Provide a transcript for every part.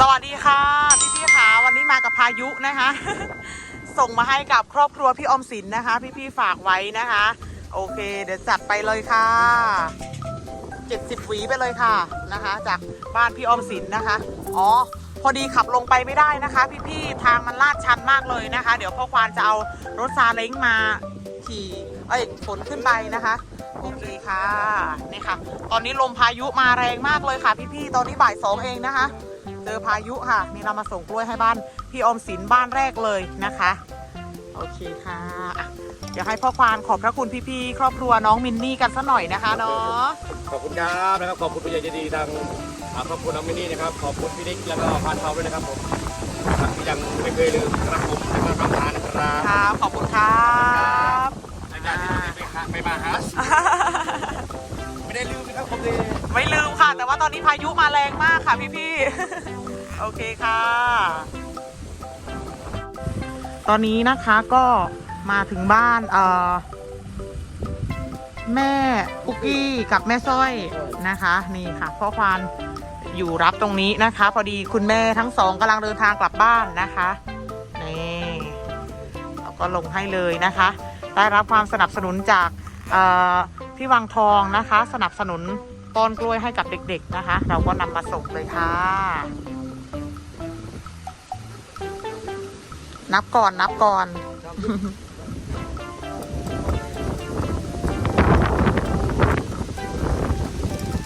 สวัสดีค่ะ พี่พี่ๆค่ะวันนี้มากับพายุนะคะ ส่งมาให้กับครอบครัวพี่อมสินนะคะ พี่พี่ฝากไว้นะคะ โอเค เดี๋ยวจัดไปเลยค่ะ70หวีไปเลยค่ะนะคะ จากบ้านพี่อมสินนะคะ อ๋อ พอดีขับลงไปไม่ได้นะคะ พี่พี่ทางมันลาดชันมากเลยนะคะ เดี๋ยวพ่อควานจะเอารถซาเล้งมาขี่เอ้ยขนขึ้นไปนะคะโอเคค่ะนี่ค่ะ ตอนนี้ลมพายุมาแรงมากเลยค่ะ พี่ๆตอนนี้บ่ายสองเองนะคะ เจอพายุค่ะ นี่เรามาส่งกล้วยให้บ้านพี่ออมสินบ้านแรกเลยนะคะ โอเคค่ะอะ เดี๋ยวให้พ่อควานขอบพระคุณพี่ๆครอบครัวน้องมินนี่กันสักหน่อยนะคะเนาะขอบคุณครับนะครับขอบคุณผู้ใหญ่ใจดีทางอ่าครอบครัวน้องมินนี่นะครับขอบคุณพี่นิกแล้วก็พานเทาด้วยนะครับผมครับที่ยังไม่เคยลืมครับผมนะครับรับทานนะครับครับขอบคุณครับอาจารย์ที่ไม่หาไม่มาหาไม่ได้ลืมนะครับผมเลย ไม่ลืมค่ะ แต่ว่าตอนนี้พายุมาแรงมากค่ะพี่ๆ โอเคค่ะ ตอนนี้นะคะก็มาถึงบ้านเอ่อแม่ปุกกี้กับแม่สร้อยนะคะ นี่ค่ะพ่อควานอยู่รับตรงนี้นะคะ พอดีคุณแม่ทั้งสองกำลังเดินทางกลับบ้านนะคะนี่เราก็ลงให้เลยนะคะ ได้รับความสนับสนุนจากพี่วังทองนะคะ สนับสนุน ต้นกล้วยให้กับเด็กๆนะคะ เราก็นำมาส่งเลยค่ะ นับก่อนนับก่อน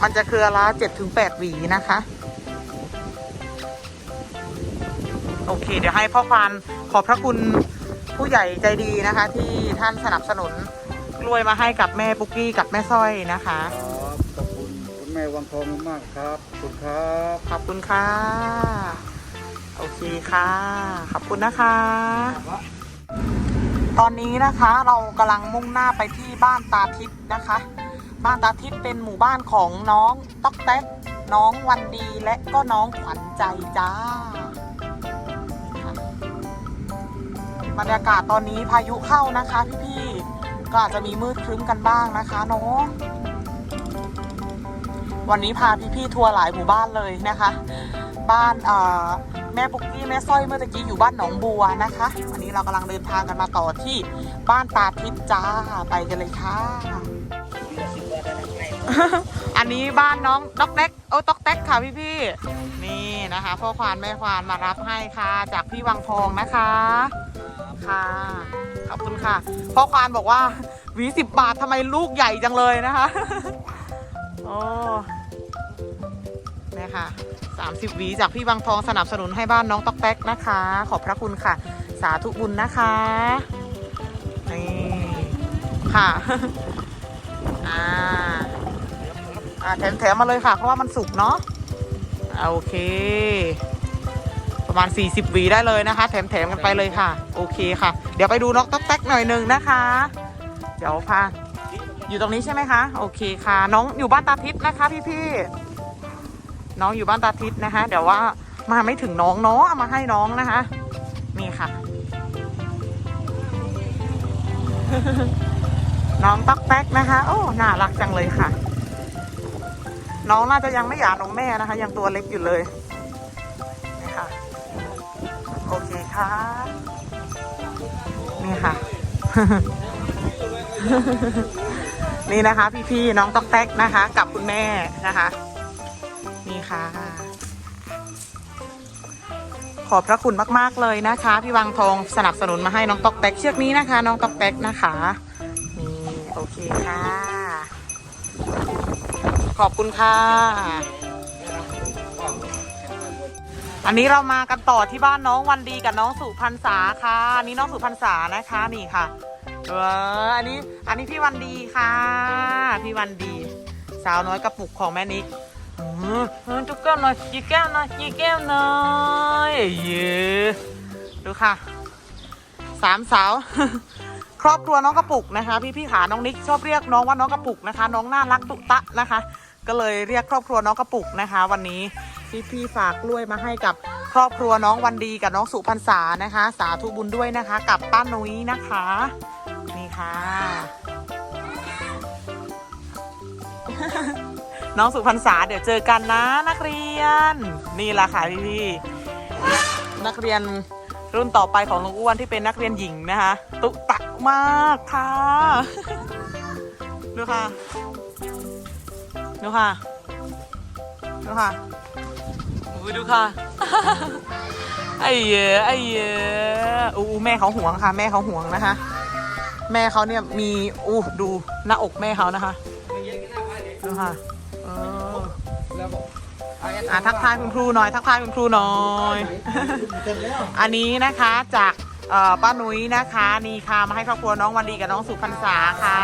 มันจะเครือละเจ็ดถึงแปดหวีนะคะ โอเค เดี๋ยวให้พ่อควานขอบพระคุณผู้ใหญ่ใจดีนะคะ ที่ท่านสนับสนุนกล้วยมาให้กับแม่ปุกกี้กับแม่สร้อยนะคะ แม่วังทองมากครับขอบคุณครับ ขอบคุณค่ะ โอเคค่ะ ขอบคุณนะคะ ตอนนี้นะคะเรากำลังมุ่งหน้าไปที่บ้านตาทิพย์นะคะ บ้านตาทิพย์เป็นหมู่บ้านของน้องต๊อกแต๊กน้องวันดีและก็น้องขวัญใจจ้าบรรยากาศตอนนี้พายุเข้านะคะ พี่ๆก็อาจจะมีมืดครึ้มกันบ้างนะคะเนาะ วันนี้พาพี่ๆทัวร์หลายหมู่บ้านเลยนะคะ บ้านแม่ปุกกี้แม่สร้อยเมื่อตะกี้อยู่บ้านหนองบัวนะคะวันนี้เรากำลังเดินทางกันมาต่อที่บ้านตาทิพย์จ้าไปกันเลยค่ะ อันนี้บ้านน้องต๊อกแต๊กโอ้ต๊อกแต๊กค่ะพี่ๆนี่นะคะพ่อควานแม่ควานมารับให้ค่ะจากพี่วังทองนะคะค่ะขอบคุณค่ะพ่อควานบอกว่าหวีสิบบาททำไมลูกใหญ่จังเลยนะคะ โอ้ เนี่ยค่ะสามสิบหวีจากพี่บางทองสนับสนุนให้บ้านน้องตอกแตกนะคะ ขอบพระคุณค่ะ สาธุบุญนะคะนี่ค่ะอ่าอ่าแถมแถมาเลยค่ะ เพราะว่ามันสุกเนาะโอเค ประมาณ 40หวีได้เลยนะคะ แถมแถมกันไปเลยค่ะ โอเคค่ะ เดี๋ยวไปดูนกต๊อกแตกหน่อยหนึ่งนะคะ เดี๋ยวพาอยู่ตรงนี้ใช่ไหมคะ โอเคค่ะ น้องอยู่บ้านตาทิพย์นะคะพี่พี่ๆ น้องอยู่บ้านตาทิพย์นะคะเดี๋ยวว่ามาไม่ถึงน้องเนาะเอามาให้น้องนะคะนี่ค่ะ น้องตักแป๊กนะคะ โอ้น่ารักจังเลยค่ะ น้องน่าจะยังไม่หย่านมแม่นะคะ ยังตัวเล็กอยู่เลยนี่ค่ะโอเคค่ะนี่ค่ะ นี่นะคะ พี่ๆน้องต๊อกแต๊กนะคะ กับคุณแม่นะคะ ค่ะ ขอบพระคุณมากๆเลยนะคะ พี่วังทองสนับสนุนมาให้น้องต๊อกแต๊กเชือกนี้นะคะ น้องต๊อกแต๊กนะคะนี่โอเคค่ะ ขอบคุณค่ะ อันนี้เรามากันต่อที่บ้านน้องวันดีกับน้องสุพรรษาค่ะอันนี้น้องสุพรรษานะคะนี่ค่ะเอออันนี้ อันนี้พี่วันดีค่ะ พี่วันดี สาวน้อยกระปุกของแม่นิก จุกแก้วหน่อยยีแก้วหน่อยยีแก้วหน่อยเย้ดูค่ะสามสาว ครอบครัวน้องกระปุกนะคะ พี่พี่ขาน้องนิกชอบเรียกน้องว่าน้องกระปุกนะคะ น้องน่ารักตุตะนะคะ ก็เลยเรียกครอบครัวน้องกระปุกนะคะ วันนี้พี่พี่ฝากกล้วยมาให้กับครอบครัวน้องวันดีกับน้องสุพรรษานะคะ สาธุบุญด้วยนะคะ กับป้านุ้ยนะคะ นี่ค่ะ น้องสุพรรษาเดี๋ยวเจอกันนะนักเรียน นี่ละค่ะพี่พี่ๆนักเรียนรุ่นต่อไปของลุงอ้วนที่เป็นนักเรียนหญิงนะคะ ตุตะมากค่ะ ดูค่ะ ดูค่ะ ดูค่ะดูค่ะไอ้เยอะไอ้เยอะอู้แม่เขาห่วงค่ะ แม่เขาห่วงนะคะ แม่เขาเนี่ยมีอู้ดูหน้าอกแม่เขานะคะดูค่ะ อะทักทายคุณครูหน่อย ทักทายคุณครูหน่อย อันนี้นะคะจากเอ่อป้านุ้ยนะคะนี่ค่ะมาให้ครอบครัวน้องวันดีกับน้องสุพรรษาค่ะ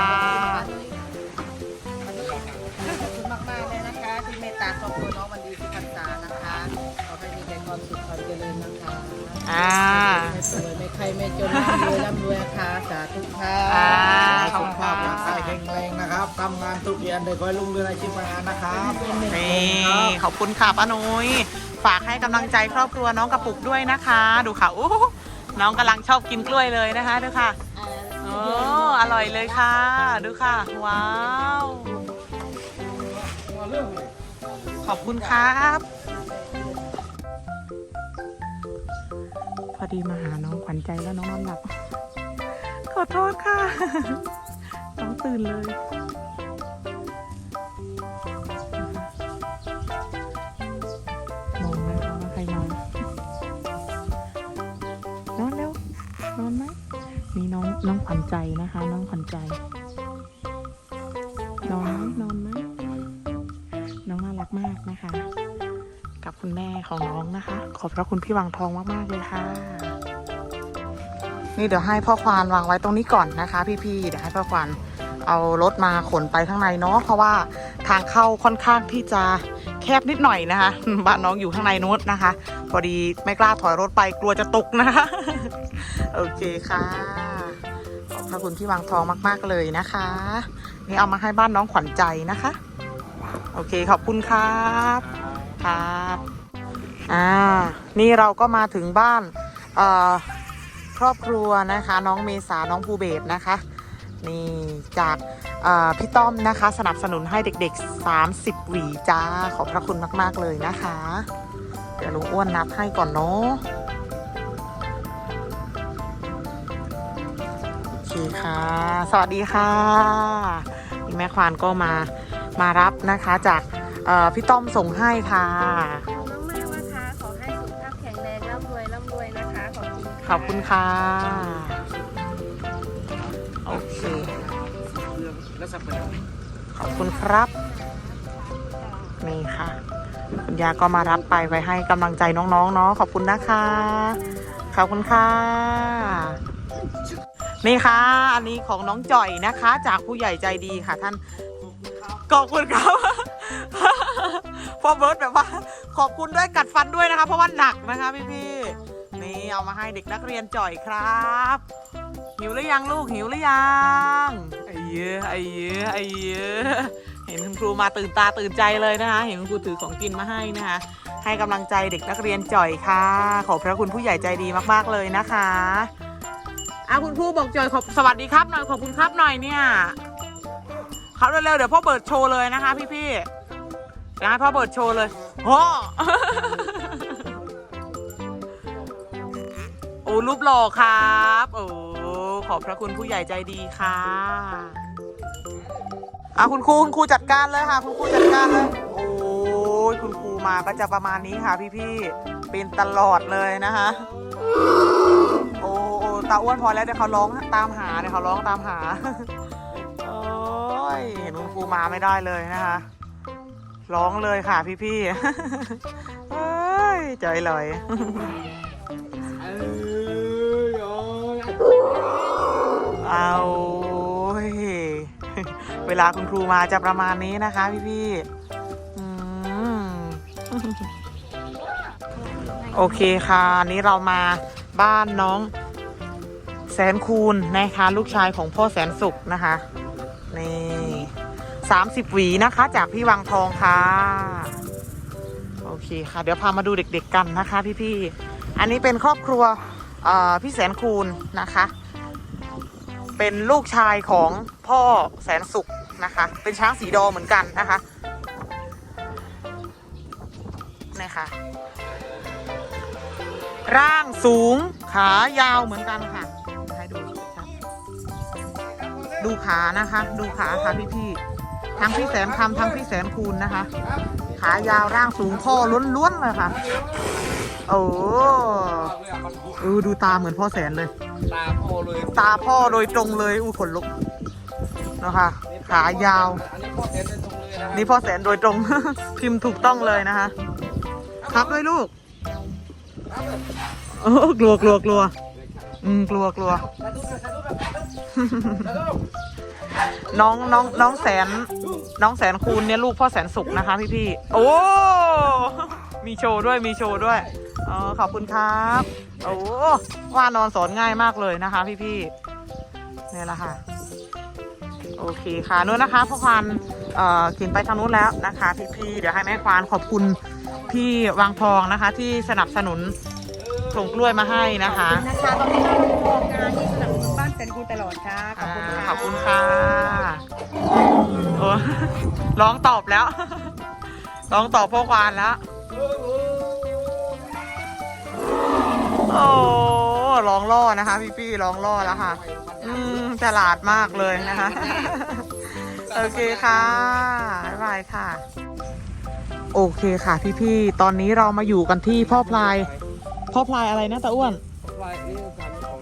ขอบคุณมากมากๆเลยนะคะที่เมตตาครอบครัวน้องวันดีสุพรรษานะคะขอให้มีแต่ความสุขความเจริญนะคะอ่าไม่สวย ไม่ใครไม่จนร่ำรวยร่ำรวยค่ะสาธุค่ะอ่าสุขภาพร่างกายแข็งแรงนะครับทำงานทุกเดือนเลยคอยลุ่งเรืองอาชีพการงานนะครับนี่ ขอบคุณค่ะป้านุ้ยฝากให้กำลังใจครอบครัวน้องกระปุกด้วยนะคะ ดูค่ะอู้น้องกำลังชอบกินกล้วยเลยนะคะดูค่ะโอ้อร่อยเลยค่ะ ดูค่ะ ว้าว ขอบคุณครับ อดีมาหาน้องขวัญใจแล้วน้องนอนหลับ ขอโทษค่ะ น้องตื่นเลย มองนะคะว่าใครนอน นอนเร็ว นอนไหมนี่น้องน้องขวัญใจนะคะ น้องขวัญใจ แม่ของน้องนะคะ ขอบพระคุณพี่วังทองมาก ๆ เลยค่ะ นี่เดี๋ยวให้พ่อควานวางไว้ตรงนี้ก่อนนะคะ พี่ๆเดี๋ยวให้พ่อควานเอารถมาขนไปข้างในเนาะเพราะว่าทางเข้าค่อนข้างที่จะแคบนิดหน่อยนะคะบ้านน้องอยู่ข้างในนู้นนะคะ พอดีไม่กล้าถอยรถไปกลัวจะตกนะคะโอเคค่ะขอบพระคุณพี่วังทองมากๆเลยนะคะ นี่เอามาให้บ้านน้องขวัญใจนะคะ โอเคขอบคุณครับครับ อ่า นี่เราก็มาถึงบ้านครอบครัวนะคะ น้องเมษาน้องภูเบศนะคะ นี่จากพี่ต้อมนะคะ สนับสนุนให้เด็ก ๆ 30 หวีจ้า ขอบพระคุณมาก ๆ เลยนะคะ เดี๋ยวลุงอ้วนนับให้ก่อนเนาะโอเคค่ะ สวัสดีค่ะนี่แม่ควานก็มามารับนะคะจากพี่ต้อมส่งให้ค่ะ ขอบคุณขอบคุณค่ะ โอเคแล้วสับเปลือกขอบคุณครับ นี่ค่ะ คุณยาก็มารับไปไว้ให้กำลังใจน้องๆเนาะขอบคุณนะคะ ขอบคุณค่ะ นี่ค่ะ อันนี้ของน้องจ่อยนะคะ จากผู้ใหญ่ใจดีค่ะท่าน ขอบคุณครับพ่อเบิร์ดแบบว่า ขอบคุณด้วยกัดฟันด้วยนะคะ เพราะว่าหนักนะคะพี่ๆนี่ เอามาให้เด็กนักเรียนจ่อยครับ หิวหรือยังลูกหิวหรือยังไอ้เยอะไอ้เยอะไอ้เยอะเห็นคุณครูมาตื่นตาตื่นใจเลยนะคะเห็นคุณครูถือของกินมาให้นะคะให้กำลังใจเด็กนักเรียนจ่อยค่ะ ขอบพระคุณผู้ใหญ่ใจดีมากๆเลยนะคะอะคุณครูบอกจ่อยขอบสวัสดีครับหน่อยขอบคุณครับหน่อยเนี่ยครับเร็วๆเดี๋ยวพ่อเบิร์ดโชว์เลยนะคะ พี่ๆเดี๋ยวให้พ่อเบิร์ดโชว์เลยโอ้ โอ้รูปหล่อครับ โอ้ขอบพระคุณผู้ใหญ่ใจดีค่ะอะคุณครูคุณครูจัดการเลยค่ะ คุณครูจัดการเลยโอ้ยคุณครูมาก็จะประมาณนี้ค่ะ พี่ๆเป็นตลอดเลยนะคะโอ้โอ้ตาอ้วนพอแล้วเดี๋ยวเขาร้องตามหาเดี๋ยวเขาร้องตามหาโอ้ยเห็นคุณครูมาไม่ได้เลยนะคะร้องเลยค่ะพี่ๆเฮ้ยใจลอย เวลาคุณครูมาจะประมาณนี้นะคะ พี่พี่ๆโอเคค่ะอันนี้เรามาบ้านน้องแสนคูณนะคะ ลูกชายของพ่อแสนสุขนะคะ นี่สามสิบหวีนะคะ จากพี่วังทองค่ะ โอเคค่ะ เดี๋ยวพามาดูเด็กๆกันนะคะ พี่ๆอันนี้เป็นครอบครัวพี่แสนคูณนะคะ เป็นลูกชายของพ่อแสนสุข นะคะ เป็นช้างสีดอเหมือนกันนะคะนี่ค่ะร่างสูงขายาวเหมือนกันค่ะให้ดูชัดๆดูขานะคะ ดูขาค่ะพี่ๆทั้งพี่แสนคำทั้งพี่แสนคูณนะคะ ขายาวร่างสูงข้อล้วนๆเลยค่ะ โอ้เออดูตาเหมือนพ่อแสนเลย ตาพ่อเลยตาพ่อโดยตรงเลยอู้ขนลุกนะคะ ขายาว นี่พ่อแสนโดยตรง พิมพ์ถูกต้องเลยนะคะ ครับด้วยลูกโอ้กลัวกลัวกลัวอืมกลัวกลัว น้องน้องน้องแสน น้องแสนคูณเนี่ยลูกพ่อแสนสุขนะคะพี่พี่โอ้มีโชว์ด้วยมีโชว์ด้วยอ๋อขอบคุณครับ โอ้ว่านอนสอนง่ายมากเลยนะคะ พี่พี่นี่แหละค่ะ โอเคค่ะนู้นนะคะพ่อควานเอ่อเขียนไปทางนู้นแล้วนะคะพี่พี่ๆเดี๋ยวให้แม่ควานขอบคุณพี่วางทองนะคะ ที่สนับสนุนส่งกล้วยมาให้นะคะนะคะตอนนี้เราทำงานที่สนับสนุนบ้านแสนคูณตลอดค่ะขอบคุณค่ะขอบคุณค่ะโอ้ร้องตอบแล้ว ร้องตอบพ่อควานแล้วโอ้ร้องล่อนะคะ พี่พี่ๆร้องล่อแล้วค่ะ อืมฉลาดมากเลยนะคะ โอเคค่ะบ๊ายบายค่ะ โอเคค่ะพี่พี่ๆ ตอนนี้เรามาอยู่กันที่พ่อพลาย พ่อพลายอะไรนะตาอ้วน ลายนี้สามของ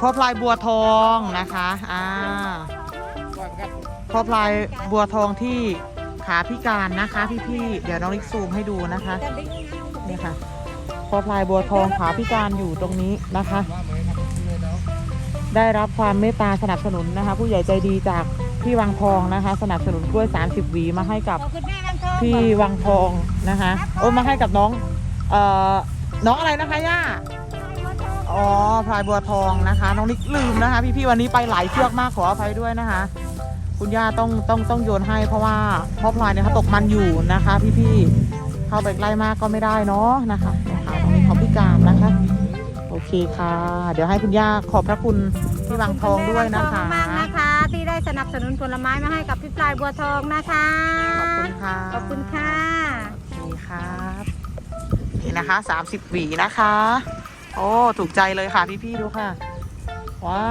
พ่อพลายบัวทองนะคะ อ่าว่ากันพ่อพลายบัวทองที่ขาพิการนะคะ พี่ๆ เดี๋ยวน้องลิกซูมให้ดูนะคะ นี่ค่ะ พ่อพลายบัวทองขาพิการอยู่ตรงนี้นะคะ ว่าเหมือนกับเลยเนาะ ได้รับความเมตตาสนับสนุนนะคะ ผู้ใหญ่ใจดีจากพี่วังทองนะคะ สนับสนุนกล้วย 30หวีมาให้กับขอบคุณแม่บางทองพี่วังทองนะคะโอ้มาให้กับน้องเอ่อน้องอะไรนะคะย่าอ๋อพลายบัวทองนะคะ น้องนิกลืมนะคะ พี่ๆวันนี้ไปหลายเชือกมากขออภัยด้วยนะคะ คุณย่าต้องต้องต้องโยนให้เพราะว่าพ่อพลายเนี่ยเขาตกมันอยู่นะคะ พี่ๆเข้าไปใกล้มากก็ไม่ได้เนาะนะคะนะคะตรงนี้เขาพิการนะคะโอ เคค่ะ เดี๋ยวให้คุณย่าขอบพระคุณพี่วังทองด้วยนะคะ ขอบณมากๆนะคะ ที่ได้สนับสนุนผลไม้มาให้กับพี่ปลายบัวทองนะคะ ขอบคุณค่ะ ขอบคุณค่ะนี่ครับนี่นะคะสามสิบหวีนะคะ โอ้ ถูกใจเลยค่ะพี่ๆดูค่ะ ว้า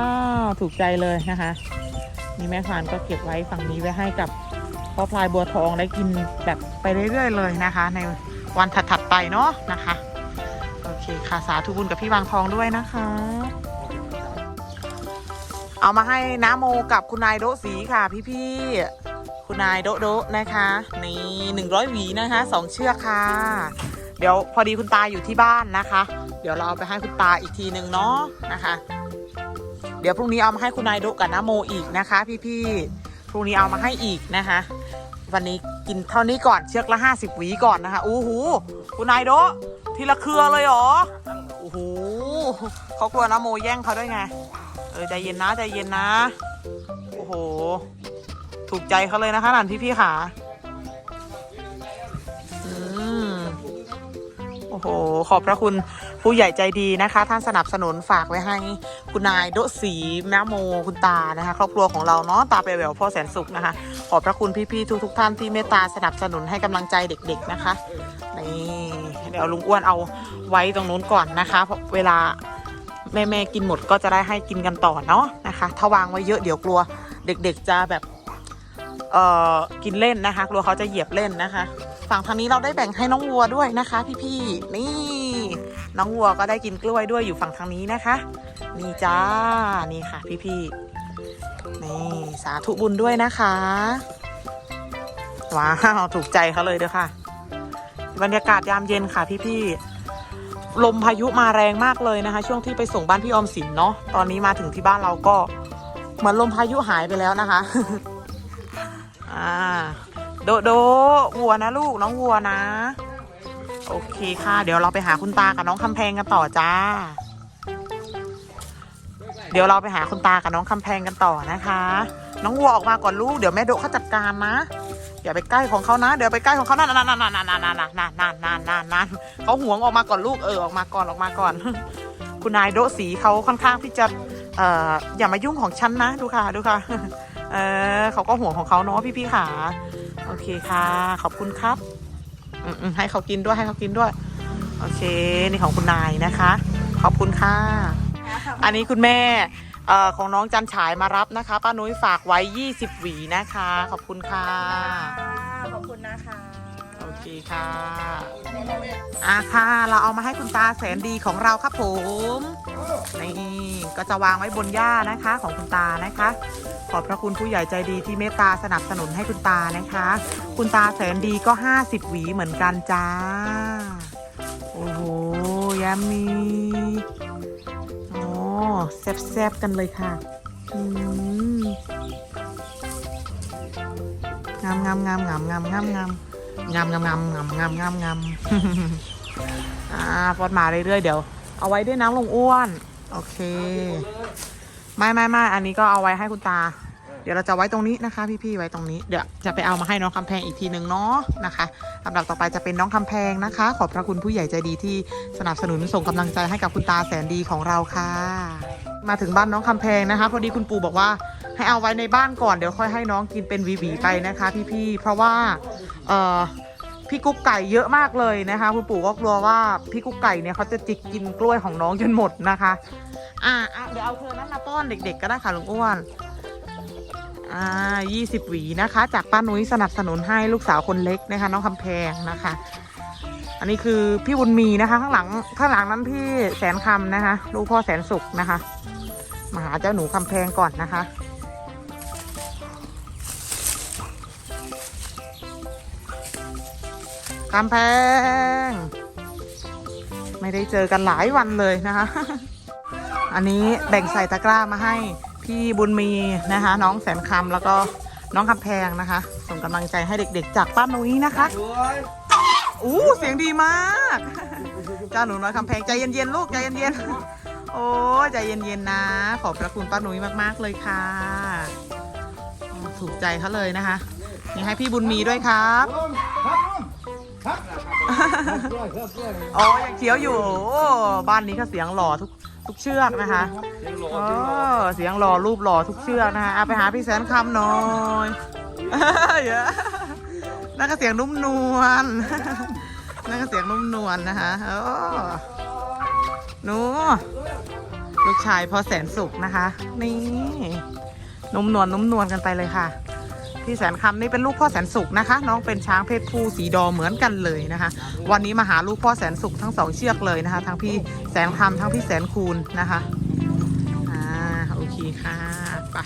ว ถูกใจเลยนะคะนี่แม่ควานก็เก็บไว้ฝั่งนี้ไว้ให้กับพ่อพลายบัวทองได้กินแบบไปเรื่อยๆเลยนะคะ ในวันถัดๆไปเนาะนะคะโอเคค่ะสาธุบุญกับพี่วางทองด้วยนะคะ เอามาให้น้าโมกับคุณนายโดสีค่ะพี่ๆคุณนายโดโดนะคะนี่หนึ่งร้อยหวีนะคะสองเชือกค่ะ เดี๋ยวพอดีคุณตาอยู่ที่บ้านนะคะ เดี๋ยวเราเอาไปให้คุณตาอีกทีหนึ่งเนาะนะคะ เดี๋ยวพรุ่งนี้เอามาให้คุณนายโดกับน้าโมอีกนะคะ พี่ๆพรุ่งนี้เอามาให้อีกนะคะ วันนี้ กินเท่านี้ก่อนเชือกละห้าสิบหวีก่อนนะคะอู้หูคุณนายโดทีละเครือเลยเหรอโอ้โหเขากลัวนะโมแย่งเขาด้วยไง เออใจเย็นนะใจเย็นนะ โอ้โห ถูกใจเขาเลยนะคะนันพี่พี่ขา โห ขอบพระคุณผู้ใหญ่ใจดีนะคะ ท่านสนับสนุนฝากไว้ให้คุณนายโดสีแม่โมคุณตานะคะ ครอบครัวของเราเนาะตาไปแววพ่อแสนสุขนะคะ ขอบพระคุณพี่ๆทุกๆท่านที่เมตตาสนับสนุนให้กำลังใจเด็กๆนะคะนี่เดี๋ยวลุงอ้วนเอาไว้ตรงนู้นก่อนนะคะเพราะเวลาแม่แม่ๆกินหมดก็จะได้ให้กินกันต่อเนาะนะคะ ถ้าวางไว้เยอะเดี๋ยวกลัว เด็กๆจะแบบเอ่อกินเล่นนะคะ กลัวเขาจะเหยียบเล่นนะคะ ฝั่งทางนี้เราได้แบ่งให้น้องวัวด้วยนะคะ พี่ๆ นี่ น้องวัวก็ได้กินกล้วยด้วยอยู่ฝั่งทางนี้นะคะ นี่จ้า นี่ค่ะ พี่ๆ นี่สาธุบุญด้วยนะคะ ว้าวถูกใจเขาเลยเด้อค่ะ บรรยากาศยามเย็นค่ะ พี่ๆ ลมพายุมาแรงมากเลยนะคะ ช่วงที่ไปส่งบ้านพี่ออมสินเนาะ ตอนนี้มาถึงที่บ้านเราก็เหมือนลมพายุหายไปแล้วนะคะ อ่า โดโดวัวนะลูกน้องวัวนะ โอเคค่ะ เดี๋ยวเราไปหาคุณตากับน้องคำแพงกันต่อจ้า เดี๋ยวเราไปหาคุณตากับน้องคำแพงกันต่อนะคะ น้องวัวออกมาก่อนลูกเดี๋ยวแม่โดเขาจัดการนะอย่าไปใกล้ของเขานะ เดี๋ยวไปใกล้ของเขานั่นนั่นนั่นนั่นนั่นนั่นนั่นนั่นนั่นนั่นนั่นเขาห่วงออกมาก่อนลูกเออออกมาก่อนออกมาก่อน คุณนายโดสีเขาค่อนข้างที่จะเอ่ออย่ามายุ่งของฉันนะ ดูค่ะดูค่ะ เออเขาก็ห่วงของเขาเนาะพี่พี่ๆค่ะ โอเคค่ะ ขอบคุณครับ อืมๆให้เขากินด้วยให้เขากินด้วย โอเค นี่ของคุณนายนะคะ ขอบคุณค่ะ อันนี้คุณแม่เอ่อของน้องจันฉายมารับนะคะป้านุ้ยฝากไว้ 20 หวีนะคะ ขอบคุณค่ะ ขอบคุณนะคะ โอเคค่ะอะค่ะ เราเอามาให้คุณตาแสนดีของเราครับผมนี่ก็จะวางไว้บนหญ้านะคะของคุณตานะคะ ขอบพระคุณผู้ใหญ่ใจดีที่เมตตาสนับสนุนให้คุณตานะคะ คุณตาแสนดีก็ 50 หวีเหมือนกันจ้า โอ้โหยามีโอ้แซบๆกันเลยค่ะอืมงามงามงามงามงามงามงาม งามงามงามงามงามงามงามอ่าพอดมาเรื่อยๆเดี๋ยว เอาไว้ด้วยน้ำลงอ้วน โอเค ไม่ไม่ไม่อันนี้ก็เอาไว้ให้คุณตา เดี๋ยวเราจะไว้ตรงนี้นะคะ พี่ๆไว้ตรงนี้ เดี๋ยวจะไปเอามาให้น้องคำแพงอีกทีหนึ่งเนาะนะคะลำดับต่อไปจะเป็นน้องคำแพงนะคะ ขอบพระคุณผู้ใหญ่ใจดีที่สนับสนุนส่งกำลังใจให้กับคุณตาแสนดีของเราค่ะ มาถึงบ้านน้องคำแพงนะคะ พอดีคุณปู่บอกว่าให้เอาไว้ในบ้านก่อนเดี๋ยวค่อยให้น้องกินเป็นวีๆไปนะคะ พี่ๆเพราะว่าเอ่อพี่กุ๊กไก่เยอะมากเลยนะคะ คุณปู่ก็กลัวว่าพี่กุ๊กไก่เนี่ยเขาจะจิกกินกล้วยของน้องจนหมดนะคะอ่าเดี๋ยวเอาเธอนั้นมาป้อนเด็ก ๆ ก็ได้ค่ะลุงอ้วนอ่ายี่สิบหวีนะคะ จากป้านุ้ยสนับสนุนให้ลูกสาวคนเล็กนะคะ น้องคำแพงนะคะ อันนี้คือพี่บุญมีนะคะ ข้างหลังข้างหลังนั้นพี่แสนคำนะคะ ลูกพ่อแสนสุขนะคะ มาหาเจ้าหนูคำแพงก่อนนะคะกำแพง ไม่ได้เจอกันหลายวันเลยนะคะ อันนี้แบ่งใส่ตะกร้ามาให้พี่บุญมีนะคะ น้องแสนคำแล้วก็น้องคำแพงนะคะ ส่งกำลังใจให้เด็กๆ จากป้านุ้ยนะคะอู้เสียงดีมาก เจ้าหนูน้อยคำแพงใจเย็นๆลูกใจเย็นๆ โอ้ใจเย็นๆนะ ขอบพระคุณป้านุ้ยมากๆเลยค่ะ ถูกใจเขาเลยนะคะ นี่ให้พี่บุญมีด้วยครับ อ๋อ ยังเคี้ยวอยู่ โอ้บ้านนี้ก็เสียงหล่อทุกทุกเชือกนะคะเออเสียงหล่อรูปหล่อทุกเชือกนะคะเอาไปหาพี่แสนคำหน่อยเยอะนั่นก็เสียงนุ่มนวลนั่นก็เสียงนุ่มนวลนะคะโอ้ นูลูกชายพอแสนสุขนะคะ นี่นุ่มนวลนุ่มนวลกันไปเลยค่ะ พี่แสนคำนี่เป็นลูกพ่อแสนสุขนะคะ น้องเป็นช้างเพศผู้สีดอเหมือนกันเลยนะคะ วันนี้มาหาลูกพ่อแสนสุขทั้งสองเชือกเลยนะคะ ทั้งพี่แสนคำทั้งพี่แสนคูณนะคะอ่าโอเคค่ะไป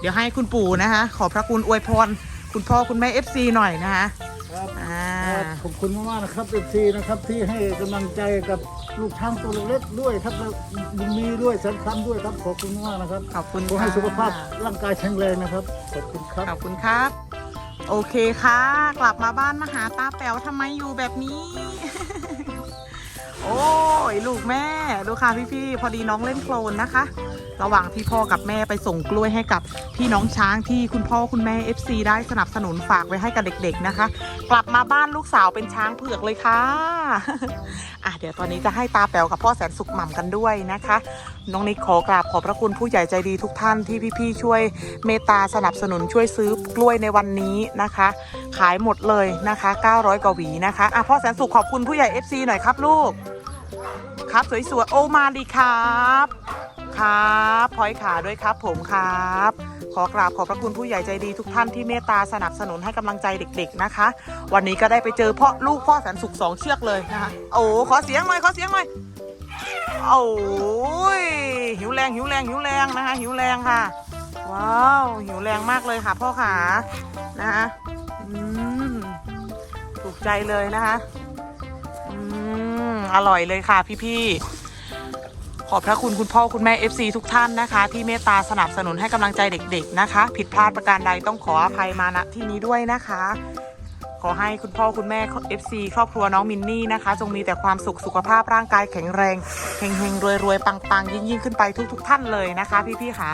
เดี๋ยวให้คุณปู่นะคะ ขอพระคุณอวยพรคุณพ่อคุณแม่ FC หน่อยนะคะครับอ่า ขอบคุณมากๆนะครับเอฟซีนะครับที่ให้กำลังใจกับลูกช้างตัวเล็กๆด้วยครับแล้วบุญมีด้วยแสนคำด้วยครับขอบคุณมากนะครับขอบคุณขอให้ค่ะ สุขภาพร่างกายแข็งแรงนะครับขอบคุณครับ ขอบคุณครับ โอเคค่ะ กลับมาบ้านมาหาตาแป๋วทำไมอยู่แบบนี้ โอ้ย ลูกแม่ ดูค่ะพี่ๆ พอดีน้องเล่นโคลนนะคะ ระหว่างที่พ่อกับแม่ไปส่งกล้วยให้กับพี่น้องช้างที่คุณพ่อคุณแม่ FC ได้สนับสนุนฝากไว้ให้กับเด็กๆนะคะ กลับมาบ้านลูกสาวเป็นช้างเผือกเลยค่ะอะเดี๋ยวตอนนี้จะให้ตาแป๋วกับพ่อแสนสุขหม่ำกันด้วยนะคะ น้องนิกขอกราบขอบพระคุณผู้ใหญ่ใจดีทุกท่านที่พี่ๆช่วยเมตตาสนับสนุนช่วยซื้อกล้วยในวันนี้นะคะ ขายหมดเลยนะคะ 900กว่าหวีนะคะอะพ่อแสนสุขขอบคุณผู้ใหญ่ FC หน่อยครับลูก ครับสวยๆโอมาดีครับ ครับพอยขาด้วยครับ ผมครับ ขอกราบขอบพระคุณผู้ใหญ่ใจดีทุกท่านที่เมตตาสนับสนุนให้กำลังใจเด็ก ๆนะคะ วันนี้ก็ได้ไปเจอพ่อลูกพ่อแสนสุขสองเชือกเลยนะคะโอ้ขอเสียงหน่อยขอเสียงหน่อยโอ้ยหิวแรงหิวแรงหิวแรงนะคะหิวแรงค่ะ ว้าวหิวแรงมากเลยค่ะ พ่อขานะคะถูกใจเลยนะคะ อืม อร่อยเลยค่ะพี่ๆ ขอบพระคุณคุณพ่อคุณแม่ FC ทุกท่านนะคะ ที่เมตตาสนับสนุนให้กำลังใจเด็กๆนะคะ ผิดพลาดประการใดต้องขออภัยมาณที่นี้ด้วยนะคะ ขอให้คุณพ่อคุณแม่ FC ครอบครัวน้องมินนี่นะคะ จงมีแต่ความสุขสุขภาพร่างกายแข็งแรงเฮงเฮงรวยรวยๆปังๆยิ่งยิ่งๆ ขึ้นไปทุก ๆ ท่านเลยนะคะ พี่ๆค่ะ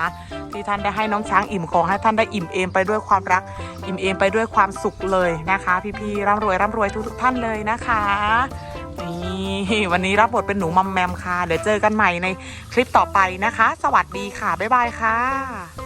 ที่ท่านได้ให้น้องช้างอิ่มขอให้ท่านได้อิ่มเอมไปด้วยความรัก อิ่มเอมไปด้วยความสุขเลยนะคะ พี่ๆร่ำรวยร่ำรวยทุกๆท่านเลยนะคะ นี่วันนี้รับบทเป็นหนูมัมแมมค่ะ เดี๋ยวเจอกันใหม่ในคลิปต่อไปนะคะ สวัสดีค่ะ บ๊ายบายค่ะ